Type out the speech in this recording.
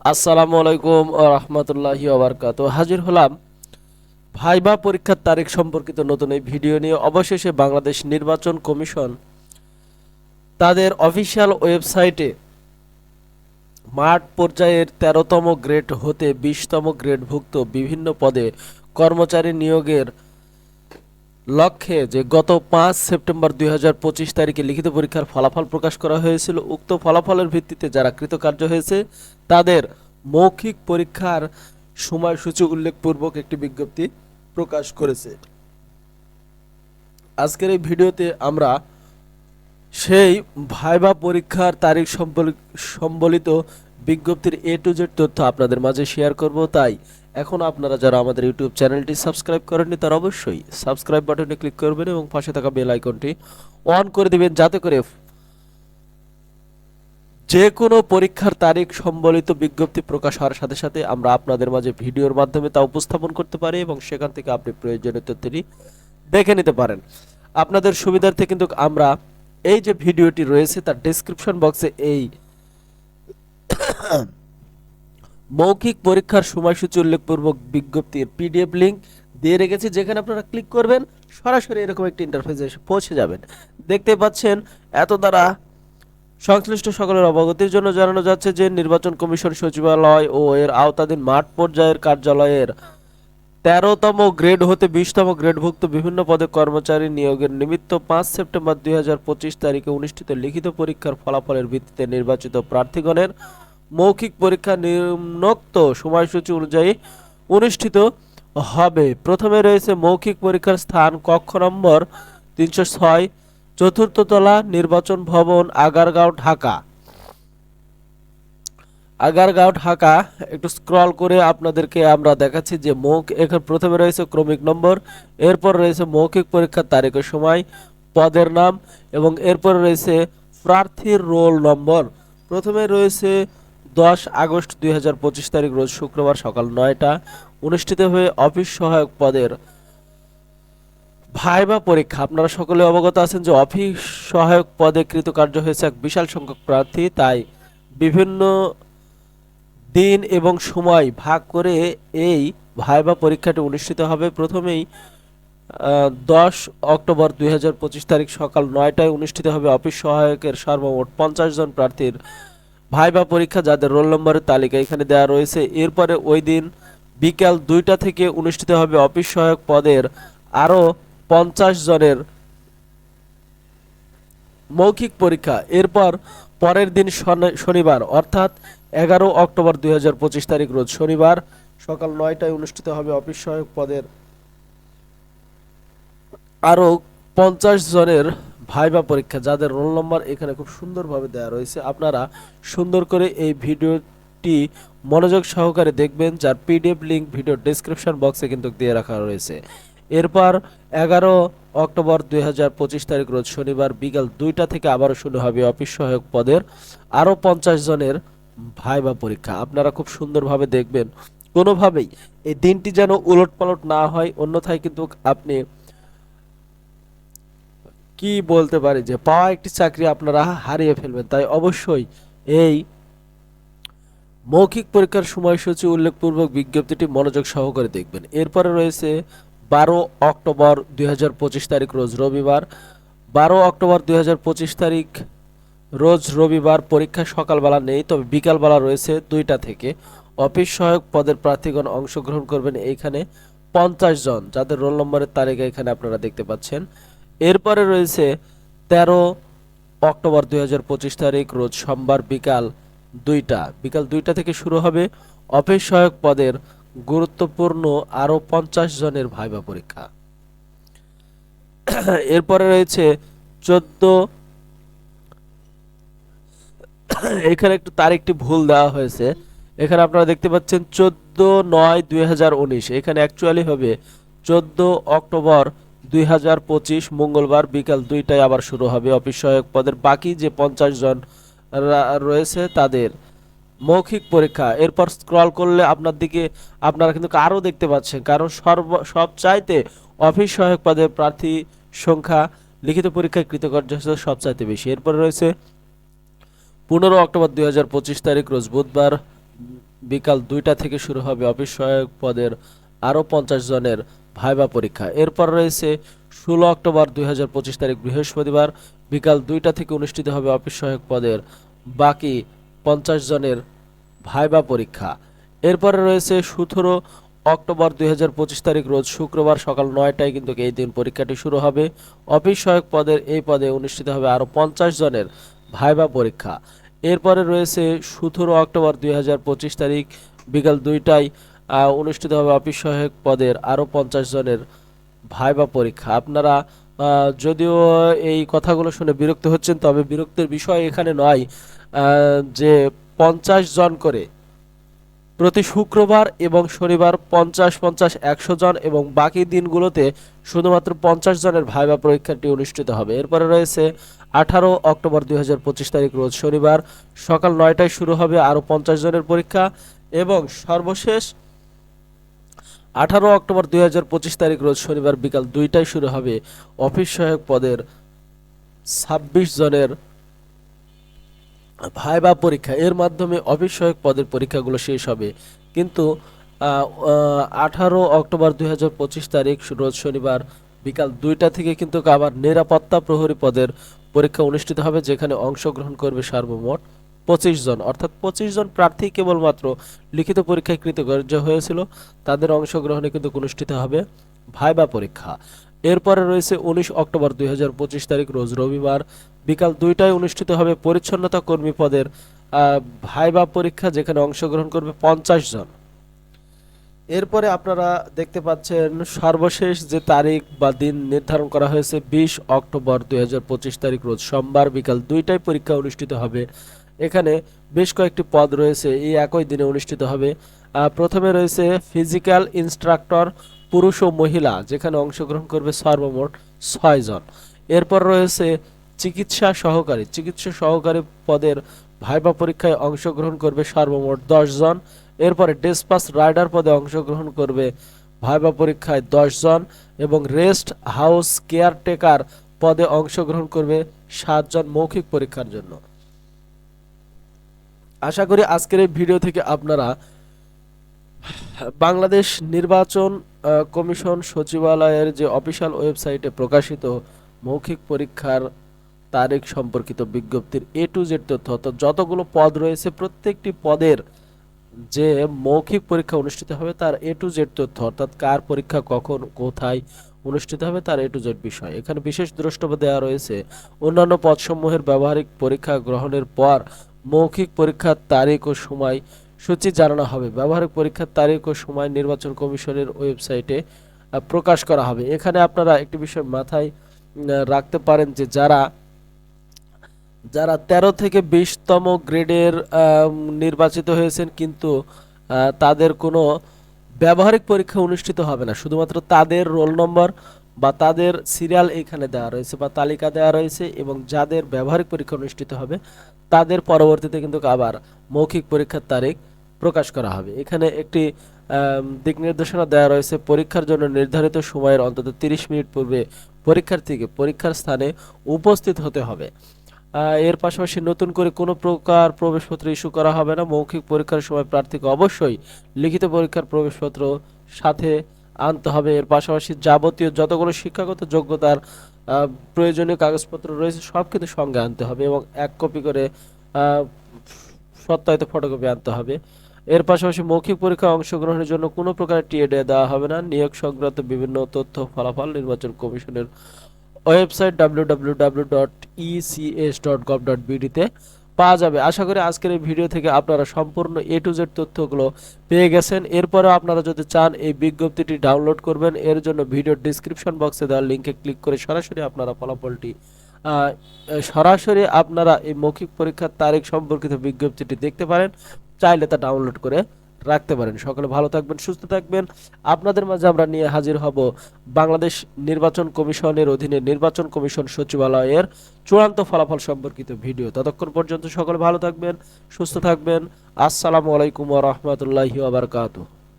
আসসালামু আলাইকুম রহমতুল্লাহি ওবরকাত হাজির হলাম ভাইবা পরীক্ষার তারিখ সম্পর্কিত নতুন এই ভিডিও নিয়ে। অবশেষে বাংলাদেশ নির্বাচন কমিশন তাদের অফিসিয়াল ওয়েবসাইটে মাঠ পর্যায়ের তেরোতম গ্রেড হতে বিশতম গ্রেডভুক্ত বিভিন্ন পদে কর্মচারী নিয়োগের লক্ষ্যে যে গত পাঁচ সেপ্টেম্বর দুই তারিখে লিখিত পরীক্ষার ফলাফল প্রকাশ করা হয়েছিল, উক্ত ফলাফলের ভিত্তিতে যারা কৃতকার্য হয়েছে, তাদের মৌখিক পরীক্ষার সময়সূচি উল্লেখপূর্বক একটি বিজ্ঞপ্তি প্রকাশ করেছে। আজকের এই ভিডিওতে আমরা সেই ভাইবা পরীক্ষার তারিখ সম্বলি- সম্বলিত বিজ্ঞপ্তির এ টু জেড তথ্য আপনাদের মাঝে শেয়ার করব। তাই এখন আপনারা যারা আমাদের ইউটিউব চ্যানেলটি সাবস্ক্রাইব করেননি, তারা অবশ্যই সাবস্ক্রাইব বাটনে ক্লিক করবেন এবং পাশে থাকা বেল আইকনটি অন করে দিবেন যাতে করে যে কোনো পরীক্ষার তারিখ সম্বলিত বিজ্ঞপ্তি প্রকাশ হওয়ার সাথে সাথে আমরা আপনাদের মাঝে ভিডিওর মাধ্যমে তা উপস্থাপন করতে পারি এবং সেখান থেকে আপনি প্রয়োজনীয় তথ্যটি দেখে নিতে পারেন। আপনাদের সুবিধার্থে কিন্তু আমরা এই যে ভিডিওটি রয়েছে, তার ডেসক্রিপশন বক্সে এই মৌখিক পরীক্ষার সময়সূচি উল্লেখপূর্বক বিজ্ঞপ্তির পিডিএফ লিঙ্ক দিয়ে রেখেছি, যেখানে আপনারা ক্লিক করবেন, সরাসরি এরকম একটি ইন্টারফেসে এসে পৌঁছে যাবেন। দেখতে পাচ্ছেন, এত দ্বারা সংশ্লিষ্ট সকলের অবগতির জন্য জানানো যাচ্ছে যে নির্বাচন কমিশন সচিবালয় ও এর আওতাধীন মাঠ পর্যায়ের কার্যালয়ের তেরোতম গ্রেড হতে বিশতম গ্রেডভুক্ত বিভিন্ন পদে কর্মচারী নিয়োগের নিমিত্ত পাঁচ সেপ্টেম্বর দুই হাজার পঁচিশ তারিখে অনুষ্ঠিত লিখিত পরীক্ষার ফলাফলের ভিত্তিতে নির্বাচিত প্রার্থীগণের মৌখিক পরীক্ষা নিম্নোক্ত সময়সূচি অনুযায়ী অনুষ্ঠিত হবে। প্রথমে রয়েছে মৌখিক পরীক্ষার স্থান কক্ষ নম্বর তিনশো ছয়, চতুর্থ তলা নির্বাচন ভবন, আগারগাঁও, ঢাকা। আগারগাঁও, ঢাকা, একটু স্ক্রল করে আপনাদেরকে আমরা দেখাচ্ছি যে মৌখ, এখানে প্রথমে রয়েছে ক্রমিক নম্বর, এরপর রয়েছে মৌখিক পরীক্ষার তারিখের সময়, পদের নাম, এবং এরপর রয়েছে প্রার্থীর রোল নম্বর। প্রথমে রয়েছে দশ আগস্ট দুই হাজার পঁচিশ তারিখ, রোজ শুক্রবার সকাল নয়টা, অনুষ্ঠিত হয়ে অফিস সহায়ক পদের ভাইবা পরীক্ষা। আপনারা সকলে অবগত আছেন যে অফিস সহায়ক পদে কৃতকার্য হয়েছে এক বিশাল সংখ্যক প্রার্থী। তাই বিভিন্ন দিন এবং সময় ভাগ করে এই ভাইবা পরীক্ষাটি অনুষ্ঠিত হবে। প্রথমেই দশ অক্টোবর দুই হাজার পঁচিশ তারিখ সকাল নয়টায় অনুষ্ঠিত হবে অফিস সহায়কের সর্বমোট পঞ্চাশ জন প্রার্থীর ভাইবা পরীক্ষা যাদের রোল নম্বরের তালিকা এখানে দেওয়া রয়েছে, এরপরে ওই দিন বিকাল দুইটা থেকে অনুষ্ঠিত হবে অফিস সহায়ক পদের আরও পঞ্চাশ জনের মৌখিক পরীক্ষা। এরপর পরের দিন শনিবার, অর্থাৎ এগারো অক্টোবর দুই হাজার পঁচিশ তারিখ রোজ শনিবার সকাল নয়টায় অনুষ্ঠিত হবে অফিস সহায়ক পদের আরও পঞ্চাশ জনের ভাইবা পরীক্ষা, যাদের রোল নম্বর এখানে খুব সুন্দরভাবে দেওয়া রয়েছে, আপনারা সুন্দর করে এই ভিডিওটি মনোযোগ সহকারে দেখবেন, যার পিডিএফ লিঙ্ক ভিডিও ডেসক্রিপশন বক্সে কিন্তু দিয়ে রাখা রয়েছে। এরপর এগারো অক্টোবর দুই হাজার পঁচিশ তারিখ, রোজ শনিবার বিকাল দুইটা থেকে আবারও শুরু হবে অফিস সহায়ক পদের আরও পঞ্চাশ জনের ভাইবা পরীক্ষা। আপনারা খুব সুন্দরভাবে দেখবেন। কোনোভাবেই এই দিনটি যেন উলট পালট না হয়, অন্যথায় কিন্তু আপনি কি বলতে পারি যে পাওয়া একটি চাকরি আপনারা হারিয়ে ফেলবেন? তাই অবশ্যই এই মৌখিক পরীক্ষার সময়সূচি উল্লেখপূর্বক বিজ্ঞপ্তিটি মনোযোগ সহকারে দেখবেন। এরপরে রয়েছে বারো অক্টোবর দুই হাজার পঁচিশ তারিখ, রোজ রবিবার। বারো অক্টোবর দুই তারিখ, রোজ রবিবার। পরীক্ষা সকালবেলা নেই, তবে বিকালবেলা রয়েছে দুইটা থেকে। অফিস সহায়ক পদের প্রার্থীগণ অংশগ্রহণ করবেন। এইখানে পঞ্চাশ জন, যাদের রোল নম্বরের তালিকা এখানে আপনারা দেখতে পাচ্ছেন। এরপরে রয়েছে তেরো অক্টোবর দুই হাজার পঁচিশ তারিখ, রোজ সোমবার বিকাল দুইটা। বিকাল দুইটা থেকে শুরু হবে। অফিস সহায়ক পদের গুরুত্বপূর্ণ আরও পঞ্চাশ জনের ভাইবা পরীক্ষা। এরপরে রয়েছে চোদ্দ। এখানে একটু তারিখটি ভুল দেওয়া হয়েছে। এখানে আপনারা দেখতে পাচ্ছেন চোদ্দ নয় দুই এখানে অ্যাকচুয়ালি হবে চোদ্দ অক্টোবর দুই হাজার পঁচিশ মঙ্গলবার বিকাল দুইটায় আবার শুরু হবে। অফিস সহায়ক পদের বাকি যে পঞ্চাশ জন রয়েছে তাদের মৌখিক পরীক্ষা। এরপর স্ক্রল করলে আপনার দিকে আপনারা কিন্তু আরও দেখতে পাচ্ছেন, কারণ সর্ব সব চাইতে অফিস সহায়ক পদের প্রার্থী সংখ্যা লিখিত পরীক্ষায় কৃতকার্য হচ্ছে সবচাইতে বেশি। এরপরে রয়েছে পনেরো অক্টোবর দুই হাজার পঁচিশ তারিখ, রোজ বুধবার বিকাল দুইটা থেকে শুরু হবে। অফিস সহায়ক পদের আরও পঞ্চাশ জনের ভাইবা পরীক্ষা। এরপর রয়েছে ষোলো অক্টোবর দুই তারিখ বৃহস্পতিবার বিকাল দুইটা থেকে অনুষ্ঠিত হবে অফিস সহায়ক পদের বাকি পঞ্চাশ জনের ভাইবা পরীক্ষা। এরপরে রয়েছে সতেরো অক্টোবর দুই হাজার পঁচিশ তারিখ রোজ শুক্রবার সকাল নয়টায় কিন্তু এই দিন পরীক্ষাটি শুরু হবে। অফিস সহায়ক পদের এই পদে অনুষ্ঠিত হবে আরও পঞ্চাশ জনের ভাইবা পরীক্ষা। এরপরে রয়েছে সতেরো অক্টোবর দুই হাজার পঁচিশ তারিখ বিকাল দুইটায় অনুষ্ঠিত হবে অফিস সহায়ক পদের আরও পঞ্চাশ জনের ভাইবা পরীক্ষা। আপনারা যদিও এই কথাগুলো শুনে বিরক্ত হচ্ছেন, তবে বিরক্তির বিষয় এখানে নয় যে পঞ্চাশ জন করে প্রতি শুক্রবার এবং শনিবার পঞ্চাশ পঞ্চাশ একশো জন এবং বাকি দিনগুলোতে শুধুমাত্র পঞ্চাশ জনের ভাইবা পরীক্ষাটি অনুষ্ঠিত হবে। এরপরে রয়েছে আঠারো অক্টোবর দুই হাজার পঁচিশ তারিখ, রোজ শনিবার সকাল নয়টায় শুরু হবে আরও পঞ্চাশ জনের পরীক্ষা এবং সর্বশেষ আঠারো অক্টোবর দুই হাজার পঁচিশ তারিখ রোজ শনিবার বিকাল দুইটায় শুরু হবে অফিস সহায়ক পদের ছাব্বিশ জনের ভাইবা পরীক্ষা। এর মাধ্যমে অফিস সহায়ক পদের পরীক্ষাগুলো শেষ হবে। কিন্তু আঠারো অক্টোবর দুই হাজার পঁচিশ তারিখ রোজ শনিবার বিকাল দুইটা থেকে কিন্তু আবার নিরাপত্তা প্রহরী পদের পরীক্ষা অনুষ্ঠিত হবে, যেখানে অংশগ্রহণ করবে সর্বমোট পঁচিশ জন, অর্থাৎ পঁচিশ জন প্রার্থী কেবলমাত্র লিখিত পরীক্ষায় কৃতকার্য হয়েছিল। তাদের অংশগ্রহণে কিন্তু অনুষ্ঠিত হবে ভাইবা পরীক্ষা। এরপরে রয়েছে উনিশ অক্টোবর দুই হাজার পঁচিশ তারিখ, রোজ রবিবার। বিকাল দুইটায় অনুষ্ঠিত হবে পরিচ্ছন্নতা কর্মী পদের ভাইবা পরীক্ষা, যেখানে অংশগ্রহণ করবে পঞ্চাশ জন। এরপরে আপনারা দেখতে পাচ্ছেন সর্বশেষ যে তারিখ বা দিন নির্ধারণ করা হয়েছে, বিশ অক্টোবর দুই হাজার পঁচিশ তারিখ, রোজ সোমবার বিকাল দুইটায় পরীক্ষা অনুষ্ঠিত হবে এখানে বেশ কয়েকটি পদ রয়েছে, এই একই দিনে অনুষ্ঠিত হবে। প্রথমে রয়েছে ফিজিক্যাল ইনস্ট্রাক্টর পুরুষ ও মহিলা, যেখানে অংশগ্রহণ করবে সর্বমোট ছয় জন। এরপর রয়েছে চিকিৎসা সহকারী চিকিৎসা সহকারী পদের ভাইবা পরীক্ষায় অংশগ্রহণ করবে সর্বমোট জন। এরপরে ডেসপাস রাইডার পদে অংশগ্রহণ করবে ভাইবা পরীক্ষায় জন এবং রেস্ট হাউস কেয়ারটেকার পদে অংশগ্রহণ করবে সাতজন মৌখিক পরীক্ষার জন্য। আশা করি আজকের এই ভিডিও থেকে আপনারা বাংলাদেশ নির্বাচন কমিশন সচিবালয়ের যে অফিসিয়াল ওয়েবসাইটে প্রকাশিত মৌখিক পরীক্ষার তারিখ সম্পর্কিত বিজ্ঞপ্তির এ টু জেড তথ্য যতগুলো পদ রয়েছে, প্রত্যেকটি পদের যে মৌখিক পরীক্ষা অনুষ্ঠিত হবে তার এ টু জেড তথ্য, অর্থাৎ কার পরীক্ষা কখন, কোথায় অনুষ্ঠিত হবে তার এ টু জেড বিষয়। এখানে বিশেষ দ্রষ্টব্য দেওয়া রয়েছে, অন্যান্য পদসমূহের ব্যবহারিক পরীক্ষা গ্রহণের পর মৌখিক পরীক্ষার তারিখ ও সময় সূচি জানানো হবে। ব্যবহারিক পরীক্ষার তারিখ ও সময় নির্বাচন কমিশনের ওয়েবসাইটে প্রকাশ করা হবে। এখানে আপনারা একটি বিষয় মাথায় রাখতে পারেন যে যারা যারা তেরো থেকে বিশতম গ্রেডের নির্বাচিত হয়েছেন কিন্তু তাদের কোনো ব্যবহারিক পরীক্ষা অনুষ্ঠিত হবে না। শুধুমাত্র তাদের রোল নম্বর বা তাদের সিরিয়াল এখানে দেওয়া রয়েছে বা তালিকা দেওয়া রয়েছে এবং যাদের ব্যবহারিক পরীক্ষা অনুষ্ঠিত হবে, তাদের পরবর্তীতে কিন্তু আবার মৌখিক পরীক্ষার তারিখ প্রকাশ করা হবে। এখানে একটি দিক নির্দেশনা দেওয়া রয়েছে, পরীক্ষার জন্য নির্ধারিত সময়ের অন্তত তিরিশ মিনিট পূর্বে পরীক্ষার্থীকে পরীক্ষার স্থানে উপস্থিত হতে হবে। এর পাশাপাশি নতুন করে কোনো প্রকার প্রবেশপত্র ইস্যু করা হবে না। মৌখিক পরীক্ষার সময় প্রার্থীকে অবশ্যই লিখিত পরীক্ষার প্রবেশপত্র সাথে আনতে হবে। এর পাশাপাশি যাবতীয় যতগুলো শিক্ষাগত যোগ্যতার প্রয়োজনীয় কাগজপত্র রয়েছে, সব কিন্তু সঙ্গে আনতে হবে এবং এক কপি করে সত্যায়িত ফটোকপি আনতে হবে। এর পাশাপাশি মৌখিক পরীক্ষায় অংশগ্রহণের জন্য কোনো প্রকার টিএডে দেওয়া হবে না। নিয়োগ সংক্রান্ত বিভিন্ন তথ্য ফলাফল নির্বাচন কমিশনের website W W W dot ECS dot gov dot তে পাওয়া যাবে। আশা করি আজকের এই ভিডিও থেকে আপনারা সম্পূর্ণ এ টু জেড তথ্যগুলো পেয়ে গেছেন। এরপরেও আপনারা যদি চান, এই বিজ্ঞপ্তিটি ডাউনলোড করবেন। এর জন্য ভিডিওর ডিসক্রিপশন বক্সে দেওয়া লিঙ্কে ক্লিক করে সরাসরি আপনারা ফলাফলটি সরাসরি আপনারা এই মৌখিক পরীক্ষার তারিখ সম্পর্কিত বিজ্ঞপ্তিটি দেখতে পারেন। চাইলে তা ডাউনলোড করে রাখতে পারেন। সকলে ভালো থাকবেন, সুস্থ থাকবেন। আপনাদের মাঝে আমরা নিয়ে হাজির হব বাংলাদেশ নির্বাচন কমিশনের অধীনে নির্বাচন কমিশন সচিবালয়ের চূড়ান্ত ফলাফল সম্পর্কিত ভিডিও। ততক্ষণ পর্যন্ত সকলে ভালো থাকবেন, সুস্থ থাকবেন। আসসালামু আলাইকুম ওয়া বারাকাতুহু।